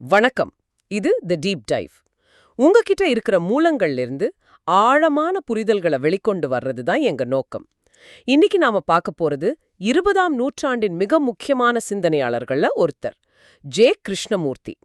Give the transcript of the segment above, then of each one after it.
வணக்கம். இது தி deep dive உங்ககிட்ட இருக்கிற மூலங்கள்ல இருந்து ஆழமான புரிதல்களை வெளிக்கொண்டு வர்றது தான் எங்க நோக்கம். இன்னைக்கு நாம பார்க்க போறது இருபதாம் நூற்றாண்டின் மிக முக்கியமான சிந்தனையாளர்கள்ல ஒருத்தர் ஜே. கிருஷ்ணமூர்த்தி.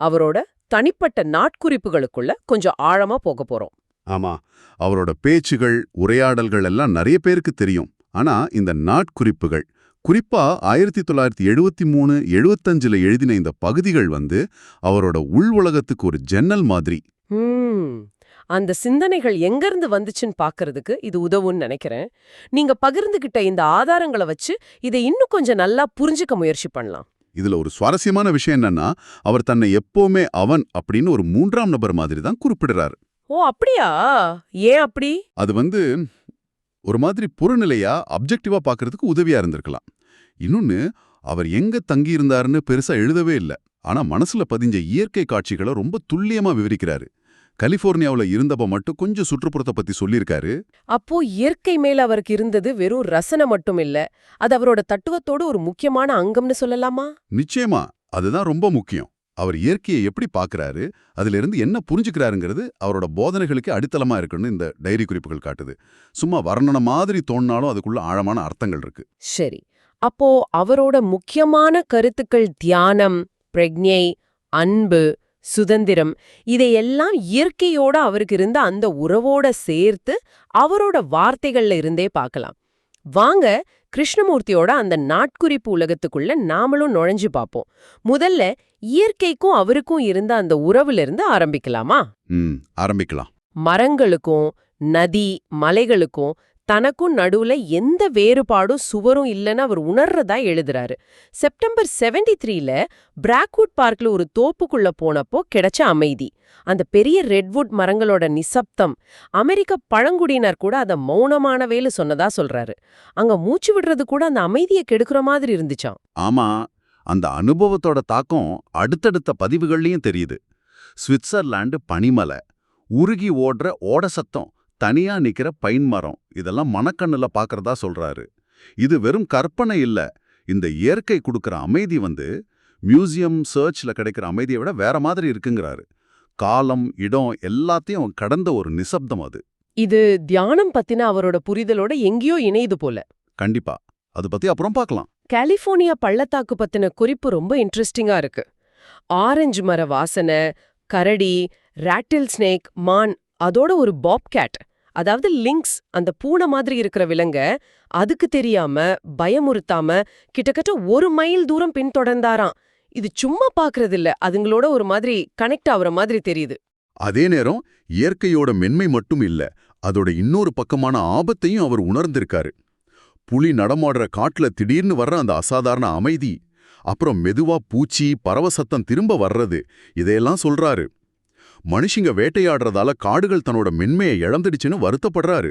அவரோட தனிப்பட்ட நாட்குறிப்புகளுக்குள்ள கொஞ்சம் ஆழமா போக போறோம். ஆமா அவரோட பேச்சுகள் உரையாடல்கள் எல்லாம் நிறைய பேருக்கு தெரியும். ஆனா இந்த நாட்குறிப்புகள் குறிப்பா ஆயிரத்தி தொள்ளாயிரத்தி எழுபத்தி மூணு எழுபத்தஞ்சுல எழுதின இந்த பகுதிகள் வந்து அவரோட உள் உலகத்துக்கு ஒரு ஜன்னல் மாதிரி. அந்த சிந்தனைகள் எங்கிருந்து வந்துச்சுன்னு பார்க்கறதுக்கு இது உதவும்னு நினைக்கிறேன். நீங்க பகிர்ந்துகிட்ட இந்த ஆதாரங்களை வச்சு இதை இன்னும் கொஞ்சம் நல்லா புரிஞ்சுக்க முயற்சி பண்ணலாம். இதுல ஒரு சுவாரஸ்யமான விஷயம் என்னன்னா அவர் தன்னை எப்பவுமே அவன் அப்படின்னு ஒரு மூன்றாம் நபர் மாதிரி தான் குறிப்பிடுறாரு. ஓ அப்படியா? ஏன் அப்படி? அது வந்து ஒரு மாதிரி புறநிலையா அப்ஜெக்டிவா பார்க்கறதுக்கு உதவியா இருந்திருக்கலாம். இன்னொன்னு அவர் எங்க தங்கி இருந்தாருன்னு பெருசா எழுதவே இல்ல. ஆனா மனசுல பதிஞ்ச இயற்கை காட்சிகளை ரொம்ப துல்லியமா விவரிக்கிறாரு. கலிபோர்னியாவுல இருந்தப்ப மட்டும் கொஞ்சம் சுற்றுப்புறத்தை பத்தி சொல்லியிருக்காரு. அப்போ இயற்கை மேல அவருக்கு இருந்தது வெறும் ரசனை மட்டும் இல்ல அது அவரோட தத்துவத்தோட ஒரு முக்கியமான அங்கம்னு சொல்லலாமா? நிச்சயமா அதுதான் ரொம்ப முக்கியம். அவர் இயற்கையை எப்படி பார்க்கறாரு அதுல இருந்து என்ன புரிஞ்சுக்கிறாருங்கிறது அவரோட போதனைகளுக்கு அடித்தளமா இருக்குன்னு இந்த டைரி குறிப்புகள் காட்டுது. சும்மா வர்ணன மாதிரி தோணினாலும் அதுக்குள்ள ஆழமான அர்த்தங்கள் இருக்கு. சரி அப்போ அவரோட முக்கியமான கருத்துக்கள் தியானம் பிரக்ஞை அன்பு சுதந்திரம் இதையெல்லாம் இயற்கையோட அவருக்கு இருந்த அந்த உறவோட சேர்த்து அவரோட வார்த்தைகள்ல இருந்தே பார்க்கலாம். வாங்க கிருஷ்ணமூர்த்தியோட அந்த நாட்குறிப்பு உலகத்துக்குள்ள நாமளும் நுழைஞ்சு பார்ப்போம். முதல்ல இயற்கைக்கும் அவருக்கும் இருந்த அந்த உறவுல இருந்து ஆரம்பிக்கலாமா ஆரம்பிக்கலாம். மரங்களுக்கும் நதி மலைகளுக்கும் தனக்கும் நடுவுல எந்த வேறுபாடும் சுவரும் இல்லைன்னு அவர் உணர்றதா எழுதுறாரு. செப்டம்பர் 73 த்ரீல பிராக்வுட் பார்க்ல ஒரு தோப்புக்குள்ள போனப்போ கிடைச்ச அமைதி. அந்த பெரிய ரெட்வுட் மரங்களோட நிசப்தம். அமெரிக்க பழங்குடியினர் கூட அத மௌனமான வேலு சொன்னதா சொல்றாரு. அங்க மூச்சு விடுறது கூட அந்த அமைதியை கெடுக்கிற மாதிரி இருந்துச்சாம். ஆமா அந்த அனுபவத்தோட தாக்கம் அடுத்தடுத்த பதிவுகள்லயும் தெரியுது. சுவிட்சர்லாந்து பனிமலை உருகி ஓடுற ஓட சத்தம் தனியா நிக்கிற பைன் மரம். இதெல்லாம் மனக்கண்ணுல பாக்குறதா சொல்றாரு. இது வெறும் கற்பனை இல்ல. இந்த இயற்கை கொடுக்கிற அமைதி வந்து மியூசியம் சர்ச்ல கிடைக்கிற அமைதியை விட வேற மாதிரி இருக்குங்கிறாரு. காலம் இடம் எல்லாத்தையும் கடந்த ஒரு நிசப்தம் அது. இது தியானம் பத்தின அவரோட புரிதலோட எங்கேயோ இணையுது போல. கண்டிப்பா. அது பத்தி அப்புறம் பார்க்கலாம் கலிஃபோர்னியா பள்ளத்தாக்கு பத்தின குறிப்பு ரொம்ப இன்ட்ரெஸ்டிங்கா இருக்கு. ஆரஞ்சு மர வாசனை கரடி ராட்டில் ஸ்னேக் மான் அதோட ஒரு பாப்கேட் அதாவது லிங்க்ஸ் அந்த பூனை மாதிரி இருக்கிற விலங்க அதுக்கு தெரியாம பயமுறுத்தாம கிட்டத்தட்ட ஒரு மைல் தூரம் பின்தொடர்ந்தாராம். இது சும்மா பாக்குறது இல்ல அதுங்களோட ஒரு மாதிரி கனெக்ட் ஆகுற மாதிரி தெரியுது. அதே நேரம் இயற்கையோட மென்மை மட்டும் இல்ல அதோட இன்னொரு பக்கமான ஆபத்தையும் அவர் உணர்ந்திருக்காரு. புலி நடமாடுற காட்டுல திடீர்னு வர்ற அந்த அசாதாரண அமைதி அப்புறம் மெதுவா பூச்சி பறவை சத்தம் திரும்ப வர்றது இதையெல்லாம் சொல்றாரு. மனுஷங்க வேட்டையாடுறதால காடுகள் தன்னோட மென்மையை இழந்துடுச்சுன்னு வருத்தப்படுறாரு.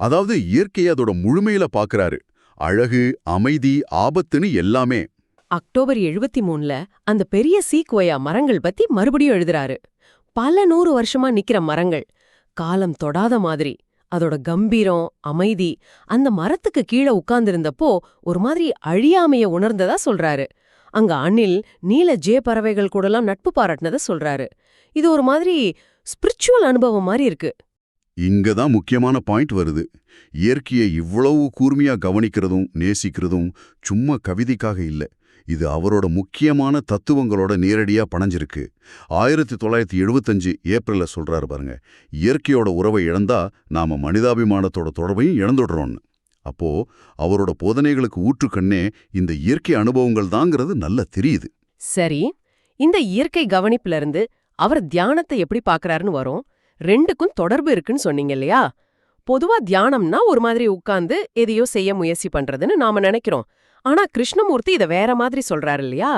அதாவது இயற்கையை அதோட முழுமையில பாக்குறாரு. அழகு அமைதி ஆபத்துன்னு எல்லாமே. அக்டோபர் எழுபத்தி மூணுல அந்த பெரிய சீக்குவையா மரங்கள் பத்தி மறுபடியும் எழுதுறாரு. பல நூறு வருஷமா நிக்கிற மரங்கள். காலம் தொடாத மாதிரி. அதோட கம்பீரம் அமைதி அந்த மரத்துக்கு கீழே உட்கார்ந்திருந்தப்போ ஒரு மாதிரி அழியாமைய உணர்ந்ததா சொல்றாரு. அங்க அணில் நீல ஜே பறவைகள் கூடலாம் நட்பு பாராட்டினதை சொல்றாரு. இது ஒரு மாதிரி ஸ்பிரிச்சுவல் அனுபவம் மாதிரி இருக்கு. இங்க தான் முக்கியமான பாயிண்ட் வருது. இயற்கையை இவ்வளவு கூர்மையா கவனிக்கிறதும் நேசிக்கிறதும் சும்மா கவிதைக்காக இல்ல. இது அவரோட முக்கியமான தத்துவங்களோட நேரடியா பணஞ்சிருக்கு. ஆயிரத்தி தொள்ளாயிரத்தி எழுபத்தஞ்சு ஏப்ரல்ல சொல்றாரு பாருங்க இயற்கையோட உறவை இழந்தா நாம மனிதாபிமானத்தோட தொடர்பையும் இழந்துடுறோன்னு அப்போ அவரோட போதனைகளுக்கு ஊற்றுக்கண்ணே இந்த இயற்கை அனுபவங்கள் தாங்கிறது நல்லா தெரியுது. சரி இந்த இயற்கை கவனிப்புல இருந்து அவர் தியானத்தை எப்படி பார்க்கறாருன்னு வரும். ரெண்டுக்கும் தொடர்பு இருக்குன்னு சொன்னீங்க இல்லையா? பொதுவா தியானம்னா ஒரு மாதிரி உட்கார்ந்து எதையோ செய்ய முயற்சி பண்றதுன்னு நாம நினைக்கிறோம். ஆனா கிருஷ்ணமூர்த்தி இத வேற மாதிரி சொல்றாரு இல்லையா?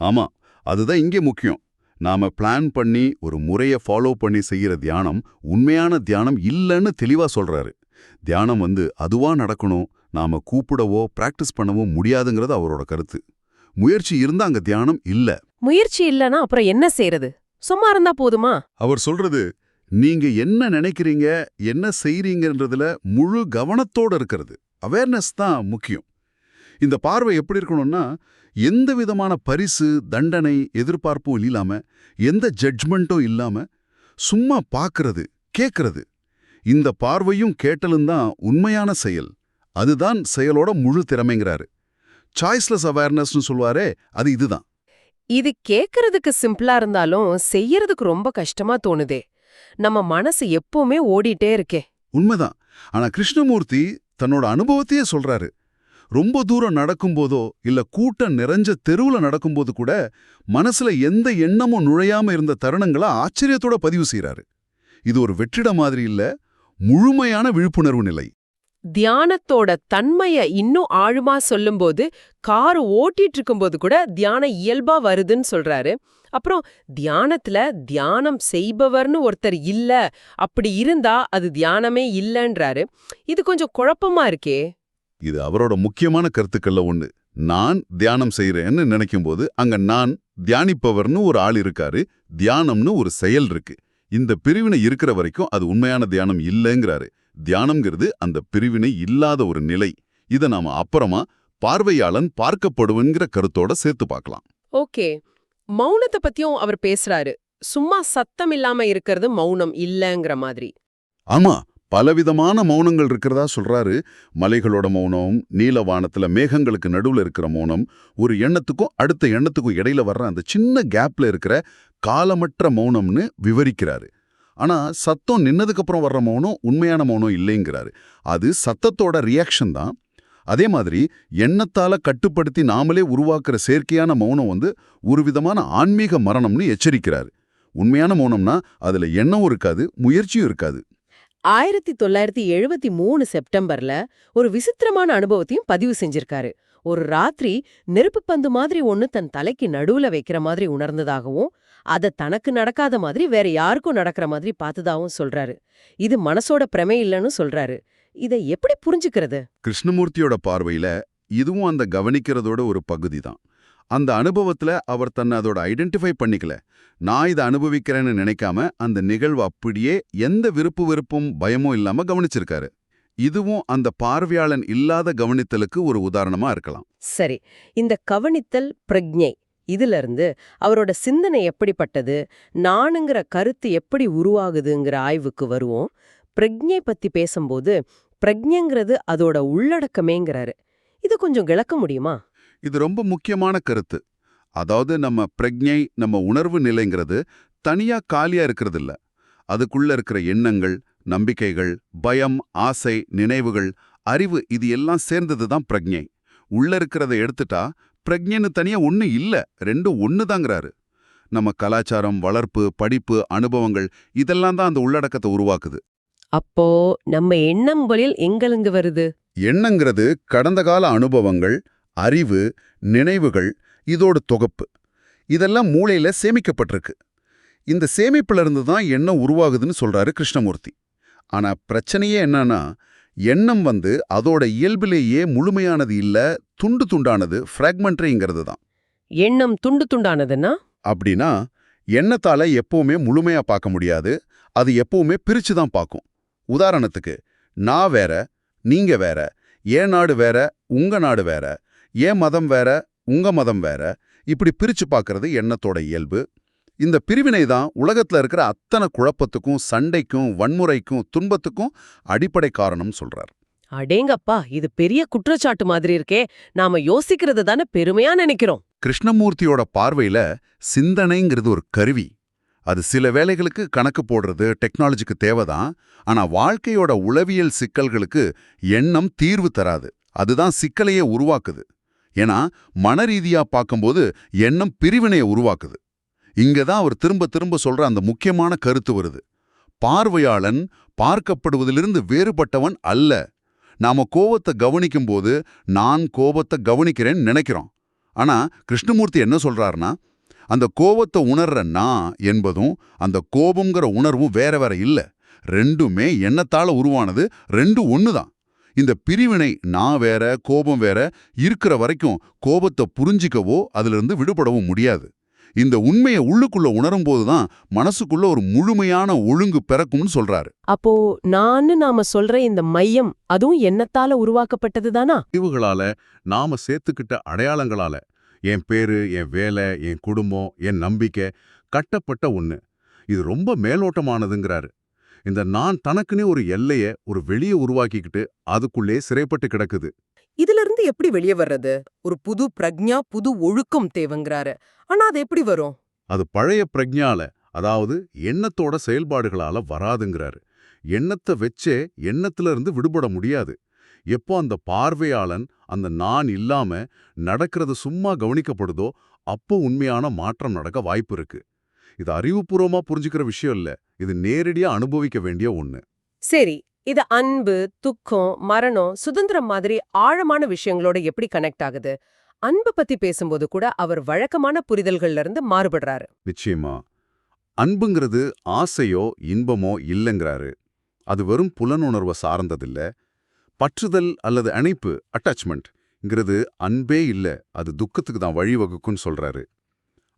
ஆமா அதுதான் இங்கே முக்கியம். நாம பிளான் பண்ணி ஒரு முறைய ஃபாலோ பண்ணி செய்யற தியானம் உண்மையான தியானம் இல்லைன்னு தெளிவா சொல்றாரு. தியானம் வந்து அதுவா நடக்கணும் நாம கூப்பிடவோ பிராக்டிஸ் பண்ணவோ முடியாதுங்கிறது அவரோட கருத்து. முயற்சி இருந்தா அங்க தியானம் இல்ல. முயற்சி இல்லனா அப்புறம் என்ன செய்யறது சும்மா இருந்தா போதுமா? அவர் சொல்றது நீங்க என்ன நினைக்கிறீங்க என்ன செய்றீங்கன்றதுல முழு கவனத்தோட இருக்கிறது. அவேர்னஸ் தான் முக்கியம். இந்த பார்வை எப்படி இருக்கணும்னா எந்த விதமான பரிசு தண்டனை எதிர்பார்ப்பும் இல்லாம எந்த ஜட்ஜ்மெண்ட்டும் இல்லாம சும்மா பார்க்கறது கேட்கறது இந்த பார்வையும் கேட்டலும் தான் உண்மையான செயல். அதுதான் செயலோட முழு திறமைங்கிறாரு. சாய்ஸ்லெஸ் அவேர்னஸ்னு சொல்வாரே அது இதுதான். இது கேக்குறதுக்கு சிம்பிளா இருந்தாலும் செய்யறதுக்கு ரொம்ப கஷ்டமா தோணுதே. நம்ம மனசு எப்பவுமே ஓடிட்டே இருக்கே. உண்மைதான். ஆனா கிருஷ்ணமூர்த்தி தன்னோட அனுபவத்தையே சொல்றாரு. ரொம்ப தூரம் நடக்கும்போதோ இல்ல கூட்டம் நிறைஞ்ச தெருவுல நடக்கும்போது கூட மனசுல எந்த எண்ணமும் நுழையாம இருந்த தருணங்களை ஆச்சரியத்தோட பதிவு செய்றாரு. இது ஒரு வெற்றிட மாதிரி இல்ல முழுமையான விழிப்புணர்வு நிலை. தியானத்தோட தன்மைய இன்னும் ஆழமா சொல்லும்போது கார் ஓட்டிட்டு இருக்கும்போது கூட தியானம் இயல்பா வருதுன்னு சொல்றாரு. அப்புறம் தியானத்துல தியானம் செய்பவர்னு ஒருத்தர் இல்ல அப்படி இருந்தா அது தியானமே இல்லன்றாரு. இது கொஞ்சம் குழப்பமா இருக்கே. இது அவரோட முக்கியமான கருத்துக்கள்ல ஒண்ணு. நான் தியானம் செய்யறேன்னு நினைக்கும்போது அங்க நான் தியானிப்பவர்னு ஒரு ஆள் இருக்காரு தியானம்னு ஒரு செயல் இருக்கு. இந்த பிரிவினை இருக்கிற வரைக்கும் அது உண்மையான தியானம் இல்லைங்கிறாரு. தியானம்ங்கிறது அந்த பிரிவினை இல்லாத ஒரு நிலை. இத நாம அப்புறமா பார்வையாளன் பார்க்கப்படுவன்கிற கருத்தோட சேர்த்து பார்க்கலாம். ஓகே. மௌனத்தை பத்தியும் அவர் பேசுறாரு. சும்மா சத்தம் இல்லாம இருக்கிறது மௌனம் இல்லங்கிற மாதிரி. ஆமா பலவிதமான மௌனங்கள் இருக்கிறதா சொல்றாரு. மலைகளோட மௌனம் நீல வானத்துல மேகங்களுக்கு நடுவுல இருக்கிற மௌனம் ஒரு எண்ணத்துக்கும் அடுத்த எண்ணத்துக்கும் இடையில வர்ற அந்த சின்ன கேப்ல இருக்கிற காலமற்ற மௌனம்னு விவரிக்கிறாரு. ஆனா சத்தம் நின்னதுக்கு அப்புறம் வர்ற மௌனம் உண்மையான மௌனம் இல்லைங்கிறாரு. அது சத்தத்தோட ரியாக்ஷன் தான். அதே மாதிரி எண்ணத்தால கட்டுப்படுத்தி நாமளே உருவாக்குற செயற்கையான மௌனம் வந்து ஒரு விதமான ஆன்மீக மரணம்னு எச்சரிக்கிறாரு. உண்மையான மௌனம்னா அதுல எண்ணம் இருக்காது முயற்சியும் இருக்காது. ஆயிரத்தி தொள்ளாயிரத்தி எழுபத்தி மூணு செப்டம்பர்ல ஒரு விசித்திரமான அனுபவத்தையும் பதிவு செஞ்சிருக்காரு. ஒரு ராத்திரி நெருப்பு பந்து மாதிரி ஒன்று தன் தலைக்கு நடுவுல வைக்கிற மாதிரி உணர்ந்ததாகவும் அத தனக்கு நடக்காத மாதிரி வேற யாருக்கும் நடக்கிற மாதிரி பார்த்ததாகவும் சொல்றாரு. இது மனசோட பிரமை இல்லைன்னு சொல்றாரு. இதை எப்படி புரிஞ்சுக்கிறது? கிருஷ்ணமூர்த்தியோட பார்வையில இதுவும் அந்த கவனிக்கிறதோட ஒரு பகுதி தான் அந்த அனுபவத்துல அவர் தன்னை அதோட ஐடென்டிஃபை பண்ணிக்கல. நான் இதை அனுபவிக்கிறேன்னு நினைக்காம அந்த நிகழ்வு அப்படியே எந்த விருப்பு வெறுப்பும் பயமும் இல்லாம கவனிச்சிருக்காரு. இதுவும் அந்த பார்வையாளன் இல்லாத கவனித்தலுக்கு ஒரு உதாரணமா இருக்கலாம். சரி. இந்த கவனித்தல் பிரக்ஞை இதுல இருந்து அவரோட சிந்தனை எப்படிப்பட்டது? நானுங்கிற கருத்து எப்படி உருவாகுதுங்கிற ஆய்வுக்கு வருவோம். பிரஜை பத்தி பேசும்போது பிரஜைங்கிறது அதோட உள்ளடக்கமேங்கிறாரு. இது கொஞ்சம் விளக்க முடியுமா? இது ரொம்ப முக்கியமான கருத்து. அதாவது நம்ம பிரக்ஞை நம்ம உணர்வு நிலைங்கிறது தனியா காலியா இருக்கிறது இல்ல அதுக்குள்ள இருக்கிற எண்ணங்கள் நம்பிக்கைகள் பயம் ஆசை நினைவுகள் அறிவு இது எல்லாம் சேர்ந்தது தான் பிரக்ஞை. உள்ள இருக்கிறத எடுத்துட்டா பிரக்ஞைன்னு தனியா ஒண்ணு இல்ல. ரெண்டும் ஒண்ணுதாங்கிறாரு. நம்ம கலாச்சாரம் வளர்ப்பு படிப்பு அனுபவங்கள் இதெல்லாம் தான் அந்த உள்ளடக்கத்தை உருவாக்குது. அப்போ நம்ம எண்ணங்களில் எங்கெலுங்கு வருது? எண்ணங்கிறது கடந்த கால அனுபவங்கள் அறிவு நினைவுகள் இதோட தொகுப்பு. இதெல்லாம் மூளையில சேமிக்கப்பட்டிருக்கு. இந்த சேமிப்புல இருந்து தான் எண்ணம் உருவாகுதுன்னு சொல்றாரு கிருஷ்ணமூர்த்தி. ஆனா பிரச்சனையே என்னன்னா எண்ணம் வந்து அதோட இயல்பிலேயே முழுமையானது இல்ல துண்டு துண்டானது ஃப்ராக்மெண்ட்ரிங்கிறது தான். எண்ணம் துண்டு துண்டானதுன்னா? அப்படின்னா எண்ணத்தால எப்பவுமே முழுமையா பார்க்க முடியாது அது எப்பவுமே பிரிச்சு தான் பார்க்கும். உதாரணத்துக்கு நான் வேற நீங்க வேற ஏன் நாடு வேற உங்க நாடு வேற ஏன் மதம் வேற உங்க மதம் வேற இப்படி பிரிச்சு பார்க்கறது எண்ணத்தோட இயல்பு. இந்த பிரிவினை தான் உலகத்துல இருக்கிற அத்தனை குழப்பத்துக்கும் சண்டைக்கும் வன்முறைக்கும் துன்பத்துக்கும் அடிப்படை காரணம் சொல்றார். அடேங்கப்பா இது பெரிய குற்றச்சாட்டு மாதிரி இருக்கே. நாம யோசிக்கிறது தானே பெருமையா நினைக்கிறோம். கிருஷ்ணமூர்த்தியோட பார்வையில சிந்தனைங்கிறது ஒரு கருவி. அது சில வேலைகளுக்கு கணக்கு போடுறது டெக்னாலஜிக்கு தேவைதான். ஆனா வாழ்க்கையோட உளவியல் சிக்கல்களுக்கு எண்ணம் தீர்வு தராது. அதுதான் சிக்கலையே உருவாக்குது. ஏன்னா மனரீதியா பார்க்கும்போது எண்ணம் பிரிவினையை உருவாக்குது. இங்க தான் அவர் திரும்ப திரும்ப சொல்ற அந்த முக்கியமான கருத்து வருது. பார்வையாளன் பார்க்கப்படுவதிலிருந்து வேறுபட்டவன் அல்ல. நாம கோபத்தை கவனிக்கும்போது நான் கோபத்தை கவனிக்கிறேன்னு நினைக்கிறோம். ஆனா கிருஷ்ணமூர்த்தி என்ன சொல்றாருன்னா அந்த கோபத்தை உணர்ற நான் என்பதும் அந்த கோபம்ங்கிற உணர்வும் வேற வேற இல்ல. ரெண்டுமே எண்ணத்தால உருவானது? ரெண்டு தான் இந்த பிரிவினை நான் வேற கோபம் வேற இருக்கிற வரைக்கும் கோபத்தை புரிஞ்சிக்கவோ அதிலிருந்து விடுபடவும் முடியாது. இந்த உண்மையை உள்ளுக்குள்ள உணரும் போதுதான் மனசுக்குள்ள ஒரு முழுமையான ஒழுங்கு பிறக்கும்னு சொல்றாரு. அப்போ நான்னு நாம சொல்ற இந்த மையம் அதுவும் எண்ணத்தால உருவாக்கப்பட்டது தானா? அறிவுகளால நாம சேர்த்துக்கிட்ட அடையாளங்களால என் பேரு என் வேலை என் குடும்பம் என் நம்பிக்கை கட்டப்பட்ட ஒண்ணு. இது ரொம்ப மேலோட்டமானதுங்கிறாரு. இந்த நான் தனக்குன்னே ஒரு எல்லைய ஒரு வெளிய உருவாக்கிக்கிட்டு அதுக்குள்ளே சிறைப்பட்டு கிடக்குது. இதுல இருந்து எப்படி வெளியே வர்றது? ஒரு புது பிரக்ஞா புது ஒழுக்கம் தேவைங்கிறாரு. ஆனா அது எப்படி வரும்? அது பழைய பிரஜால அதாவது எண்ணத்தோட செயல்பாடுகளால வராதுங்கிறாரு. எண்ணத்தை வச்சே எண்ணத்துல இருந்து விடுபட முடியாது. எப்போ அந்த பார்வையாளன் அந்த நான் இல்லாம நடக்கிறது சும்மா கவனிக்கப்படுதோ அப்போ உண்மையான மாற்றம் நடக்க வாய்ப்பு இருக்கு. இது அறிவுபூர்வமா புரிஞ்சுக்கிற விஷயம் இல்ல. இது நேரடியா அனுபவிக்க வேண்டிய ஒண்ணு. சரி இது அன்பு துக்கம் மரணம் சுதந்திரம் மாதிரி ஆழமான விஷயங்களோட எப்படி கனெக்ட் ஆகுது? அன்பு பத்தி பேசும்போது கூட அவர் வழக்கமான புரிதல்கள்ல இருந்து மாறுபடுறாரு. நிச்சயமா. அன்புங்கிறது ஆசையோ இன்பமோ இல்லைங்கிறாரு. அது வெறும் புலனுணர்வை சார்ந்ததில்ல. பற்றுதல் அல்லது அணைப்பு அட்டாச்மெண்ட்ங்கிறது அன்பே இல்ல. அது துக்கத்துக்கு தான் வழிவகுக்குன்னு சொல்றாரு.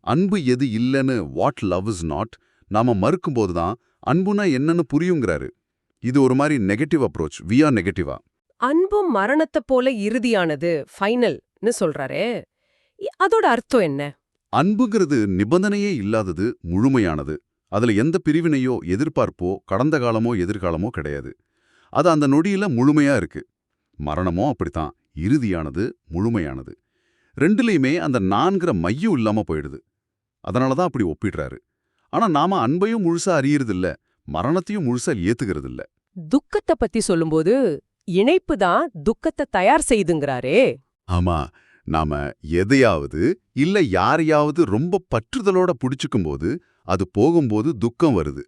அன்பு எது இல்லைன்னு வாட் லவ் இஸ் நாட் நாம மறுக்கும்போது தான் அன்புனா என்னன்னு புரியுங்கிறாரு. இது ஒரு மாதிரி நெகட்டிவ் அப்ரோச் வி ஆர் நெகட்டிவா அன்பும் மரணத்தை போல இறுதியானது ஃபைனல்னு சொல்றாரே. அதோட அர்த்தம் என்ன? அன்புங்கிறது நிபந்தனையே இல்லாதது முழுமையானது. அதுல எந்த பிரிவினையோ எதிர்பார்ப்போ கடந்த காலமோ எதிர்காலமோ கிடையாது. அது அந்த நொடியில முழுமையா இருக்கு. மரணமோ அப்படித்தான். இறுதியானது முழுமையானது. ரெண்டுலயுமே அந்த நான்கிற மையம் இல்லாம போயிடுது. அதனால தான் அப்படி ஒப்பிடுறாரு. ஆனா நாம அன்பையும் முழுசா அறியறதில்ல. மரணத்தையும் முழுசா ஏத்துக்கிறது இல்ல துக்கத்தை பத்தி சொல்லும்போது இணைப்பு தான் துக்கத்தை தயார் செய்துங்கிறாரே. ஆமா நாம எதையாவது இல்ல யாரையாவது ரொம்ப பற்றுதலோட புடிச்சுக்கும்போது அது போகும்போது துக்கம் வருது.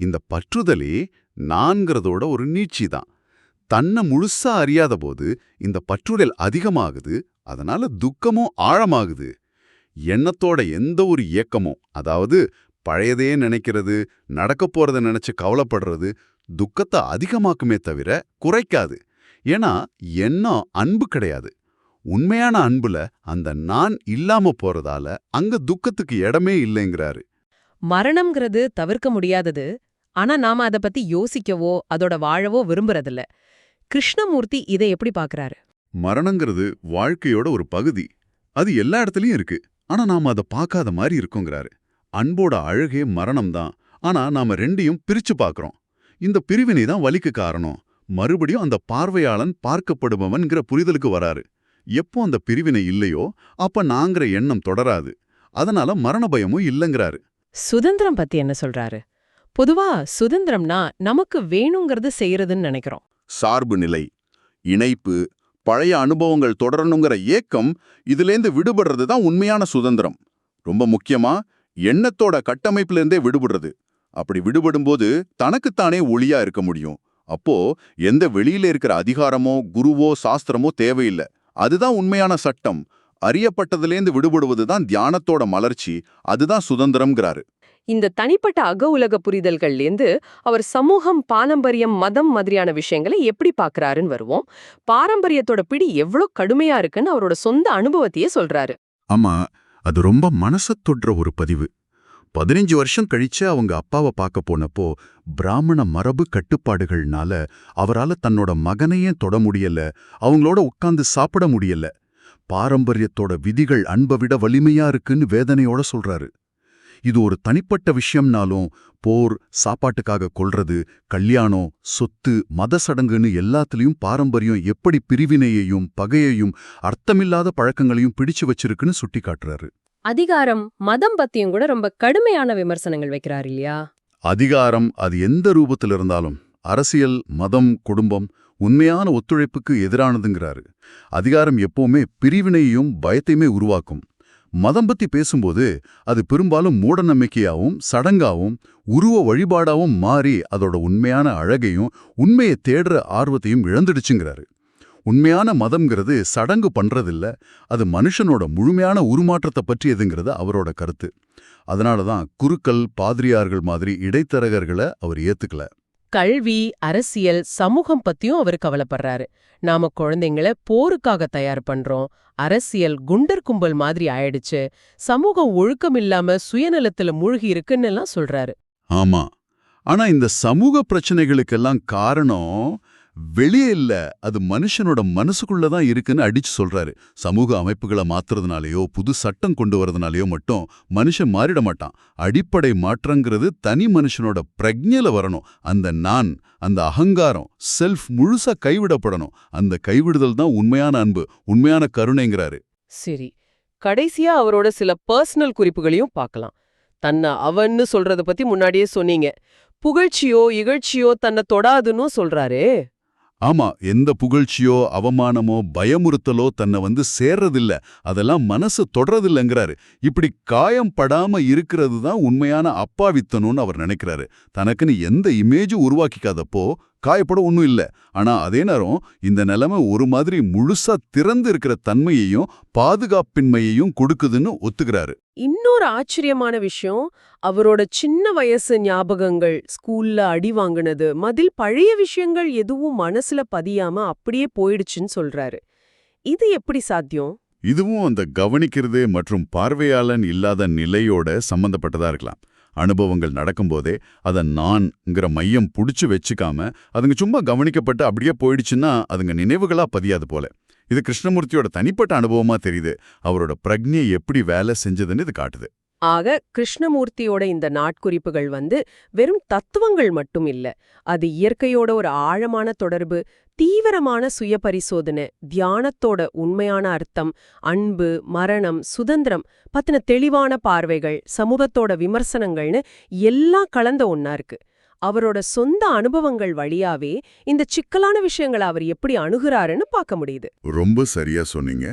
இந்த பற்றுதலே நான்கிறதோட ஒரு நீட்சி தான். தன்னை முழுசா அறியாத போது இந்த பற்றுதல் அதிகமாகுது அதனால துக்கமும் ஆழமாகுது. எண்ணத்தோட எந்த ஒரு இயக்கமும் அதாவது பழையதே நினைக்கிறது நடக்கப் போறத நினைச்சு கவலைப்படுறது துக்கத்தை அதிகமாக்குமே தவிர குறைக்காது. ஏன்னா எண்ணம் அன்பு கிடையாது. உண்மையான அன்புல அந்த நான் இல்லாம போறதால அங்க துக்கத்துக்கு இடமே இல்லைங்கிறாரு. மரணம்ங்கிறது தவிர்க்க முடியாதது. ஆனா நாம அத பத்தி யோசிக்கவோ அதோட வாழவோ விரும்புறதில்ல. கிருஷ்ணமூர்த்தி இதை எப்படி பாக்குறாரு? மரணங்கிறது வாழ்க்கையோட ஒரு பகுதி. அது எல்லா இடத்துலயும் இருக்கு. ஆனா நாம அதை பார்க்காத மாதிரி இருக்குங்கிறாரு. அன்போட அழகே மரணம் தான் ஆனா நாம ரெண்டையும் பிரிச்சு பார்க்கறோம் இந்த பிரிவினை தான் வலிக்கு காரணம். மறுபடியும் அந்த பார்வையாளன் பார்க்கப்படுபவன்கிற புரிதலுக்கு வராரு. எப்போ அந்த பிரிவினை இல்லையோ அப்ப நாங்கிற எண்ணம் தொடராது. அதனால மரண பயமும் இல்லைங்கிறாரு. சுதந்திரம் பத்தி என்ன சொல்றாரு? பொதுவா சுதந்திரம்னா நமக்கு வேணுங்கிறது செய்யறதுன்னு நினைக்கிறோம். சார்பு நிலை இணைப்பு பழைய அனுபவங்கள் தொடரணுங்கிற ஏக்கம் இதுலேருந்து விடுபடுறது தான் உண்மையான சுதந்திரம். ரொம்ப முக்கியமா எண்ணத்தோட கட்டமைப்பிலிருந்தே விடுபடுறது. அப்படி விடுபடும்போது தனக்குத்தானே ஒளியா இருக்க முடியும். அப்போ எந்த வெளியில இருக்கிற அதிகாரமோ குருவோ சாஸ்திரமோ தேவையில்லை. அதுதான் உண்மையான சட்டம். அறியப்பட்டதிலேந்து விடுபடுவது தான் தியானத்தோட மலர்ச்சி. அதுதான் சுதந்திரம்ங்கிறாரு. இந்த தனிப்பட்ட அக உலக புரிதல்கள்லேருந்து அவர் சமூகம் பாரம்பரியம் மதம் மாதிரியான விஷயங்களை எப்படி பார்க்கறாருன்னு வருவோம். பாரம்பரியத்தோட பிடி எவ்வளோ கடுமையா இருக்குன்னு அவரோட சொந்த அனுபவத்தையே சொல்றாரு. ஆமா. அது ரொம்ப மனசத் தொடுற ஒரு பதிவு. பதினஞ்சு வருஷம் கழிச்சு அவங்க அப்பாவை பார்க்க போனப்போ பிராமண மரபு கட்டுப்பாடுகள்னால அவரால தன்னோட மகனையே தொட முடியல? அவங்களோட உட்கார்ந்து சாப்பிட முடியல? பாரம்பரியத்தோட விதிகள் அன்பை விட வலிமையா இருக்குன்னு வேதனையோட சொல்றாரு. இது ஒரு தனிப்பட்ட விஷயம்னாலும் போர் சாப்பாட்டுக்காக கொல்றது கல்யாணம் சொத்து மத சடங்குன்னு எல்லாத்துலயும் பாரம்பரியம் எப்படி பிரிவினையையும் பகையையும் அர்த்தமில்லாத பழக்கங்களையும் பிடிச்சு வச்சிருக்குன்னு சுட்டிக்காட்டுறாரு. அதிகாரம் மதம் பத்தியும் கூட ரொம்ப கடுமையான விமர்சனங்கள் வைக்கிறார் இல்லையா? அதிகாரம் அது எந்த ரூபத்தில் இருந்தாலும் அரசியல் மதம் குடும்பம் உண்மையான ஒத்துழைப்புக்கு எதிரானதுங்கிறாரு. அதிகாரம் எப்பவுமே பிரிவினையையும் பயத்தையுமே உருவாக்கும். மதம் பத்தி பேசும்போது அது பெரும்பாலும் மூடநம்பிக்கையாவும் சடங்காவும் உருவ வழிபாடாவும் மாறி அதோட உண்மையான அழகையும் உண்மையை தேடுற ஆர்வத்தையும் இழந்துடுச்சுங்கிறாரு. உண்மையான மதம்ங்கிறது சடங்கு பண்றதில்ல அது மனுஷனோட முழுமையான உருமாற்றத்தை பற்றியதுங்கிறது அவரோட கருத்து. அதனால தான் குருக்கள் பாதிரியார்கள் மாதிரி இடைத்தரகர்களை அவர் ஏத்துக்கல. கல்வி அரசியல் சமூகம் பத்தியும் அவர் கவலைப்படுறாரு. நாம குழந்தைங்கள போருக்காக தயார் பண்றோம் அரசியல் குண்டர் கும்பல் மாதிரி ஆயிடுச்சு. சமூகம் ஒழுக்கம் இல்லாம சுயநலத்துல மூழ்கி இருக்குன்னு எல்லாம் சொல்றாரு. ஆமா. ஆனா இந்த சமூக பிரச்சனைகளுக்கெல்லாம் காரணம் வெளியே இல்ல அது மனுஷனோட மனசுக்குள்ள தான் இருக்குன்னு அடிச்சு சொல்றாரு. சமூக அமைப்புகளை மாத்துறதுனாலயோ புது சட்டம் கொண்டு வரதுனாலயோ மட்டும் மனுஷன் மாறிட மாட்டான். அடிப்படை மாற்றங்கிறது தனி மனுஷனோட பிரஜையில வரணும். அந்த நான் அந்த அகங்காரம் செல்ஃப் முழுசா கைவிடப்படணும். அந்த கைவிடுதல் தான் உண்மையான அன்பு உண்மையான கருணைங்கிறாரு. சரி கடைசியா அவரோட சில பர்சனல் குறிப்புகளையும் பார்க்கலாம். தன்னை அவன்னு சொல்றத பத்தி முன்னாடியே சொன்னீங்க. புகழ்ச்சியோ இகழ்ச்சியோ தன்னை தொடாதுன்னு சொல்றாரே. ஆமா எந்த புகழ்ச்சியோ அவமானமோ பயமுறுத்தலோ தன்னை வந்து சேர்றதில்ல. அதெல்லாம் மனசு தொடரதில்லைங்கிறாரு இப்படி காயம் படாம இருக்கிறது தான் உண்மையான அப்பாவித்தனும்னு அவர் நினைக்கிறாரு. தனக்குன்னு எந்த இமேஜும் உருவாக்கிக்காதப்போ காயப்பட ஒன்றும் இல்லை. ஆனா அதே நேரம் இந்த நிலைமை ஒரு மாதிரி முழுசா திறந்து இருக்கிற தன்மையையும் பாதுகாப்பின்மையையும் கொடுக்குதுன்னு ஒத்துக்கிறாரு. இன்னொரு ஆச்சரியமான விஷயம் அவரோட சின்ன வயசு ஞாபகங்கள் ஸ்கூல்ல அடி வாங்குனது மதில் பழைய விஷயங்கள் எதுவும் மனசுல பதியாம அப்படியே போயிடுச்சுன்னு சொல்றாரு. இது எப்படி சாத்தியம்? இதுவும் அந்த கவனிக்கிறது மற்றும் பார்வையாளன் இல்லாத நிலையோட சம்பந்தப்பட்டதா இருக்கலாம். அனுபவங்கள் நடக்கும்போதே அதை நான்ங்கிற மையம் புடிச்சு வச்சுக்காம அதுங்க சும்மா கவனிக்கப்பட்டு அப்படியே போயிடுச்சுன்னா அதுங்க நினைவுகளா பதியாது போல. இது கிருஷ்ணமூர்த்தியோட தனிப்பட்ட அனுபவமா தெரியுது. அவரோட பிரக்னியை எப்படி வேலை செஞ்சதுன்னு இது காட்டுது. ஆக கிருஷ்ணமூர்த்தியோட இந்த நாட்குறிப்புகள் வந்து வெறும் தத்துவங்கள் மட்டும் இல்ல. அது இயற்கையோட ஒரு ஆழமான தொடர்பு தீவிரமான சுய பரிசோதனை தியானத்தோட உண்மையான அர்த்தம் அன்பு மரணம் சுதந்திரம் பத்தின தெளிவான பார்வைகள் சமூகத்தோட விமர்சனங்கள்னு எல்லாம் கலந்த ஒன்னா இருக்கு. அவரோட சொந்த அனுபவங்கள் வழியாவே இந்த சிக்கலான விஷயங்களை அவர் எப்படி அணுகுறாருன்னு பார்க்க முடியுது. ரொம்ப சரியா சொன்னீங்க.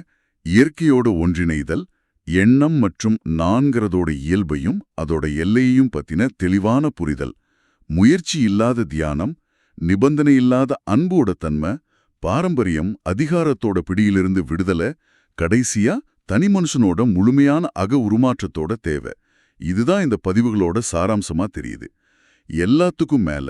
இயற்கையோட ஒன்றிணைதல் எண்ணம் மற்றும் நான்கிறதோட இயல்பையும் அதோட எல்லையையும் பத்தின தெளிவான புரிதல் முயற்சி இல்லாத தியானம் நிபந்தனை இல்லாத அன்போட தன்மை பாரம்பரியம் அதிகாரத்தோட பிடியிலிருந்து விடுதலை கடைசியா தனி மனுஷனோட முழுமையான அக உருமாற்றத்தோட தேவை. இதுதான் இந்த பதிவுகளோட சாராம்சமா தெரியுது. எல்லாத்துக்கும் மேல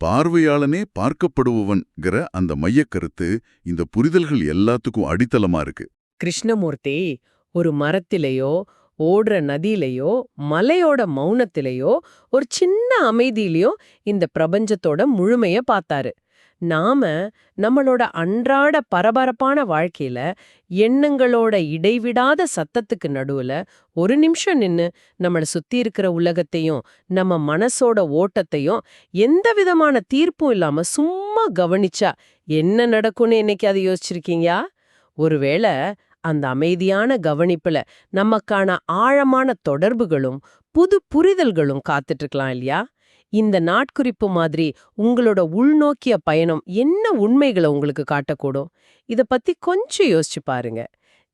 பார்வையாளனே பார்க்கப்படுபவன்கிற அந்த மையக்கருத்து இந்த புரிதல்கள் எல்லாத்துக்கும் அடித்தளமா இருக்கு. கிருஷ்ணமூர்த்தி ஒரு மரத்திலேயோ ஓடுற நதியிலையோ மலையோட மௌனத்திலேயோ ஒரு சின்ன அமைதியிலையோ இந்த பிரபஞ்சத்தோட முழுமைய பார்த்தாரு. நாம நம்மளோட அன்றாட பரபரப்பான வாழ்க்கையில எண்ணங்களோட இடைவிடாத சத்தத்துக்கு நடுவுல ஒரு நிமிஷம் நின்னு நம்மள சுத்தி இருக்கிற உலகத்தையும் நம்ம மனசோட ஓட்டத்தையும் எந்த விதமான தீர்ப்பும் இல்லாம சும்மா கவனிச்சா என்ன நடக்கும்னு என்னைக்கு அதை யோசிச்சிருக்கீங்க ஒருவேளை அந்த அமைதியான கவனிப்புல நமக்கான ஆழமான தொடர்புகளும் புது புரிதல்களும் காத்துட்டு இருக்கலாம் இல்லையா? இந்த நாட்குறிப்பு மாதிரி உங்களோட உள்நோக்கிய பயணம் என்ன உண்மைகளை உங்களுக்கு காட்டக்கூடும்? இத பத்தி கொஞ்சம் யோசிச்சு பாருங்க.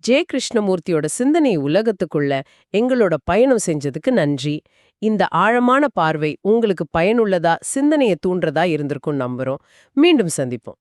ஜெய கிருஷ்ணமூர்த்தியோட சிந்தனை உலகத்துக்குள்ள எங்களோட பயணம் செஞ்சதுக்கு நன்றி. இந்த ஆழமான பார்வை உங்களுக்கு பயனுள்ளதா சிந்தனையை தூண்டுறதா இருந்திருக்கும் நம்புறோம். மீண்டும் சந்திப்போம்.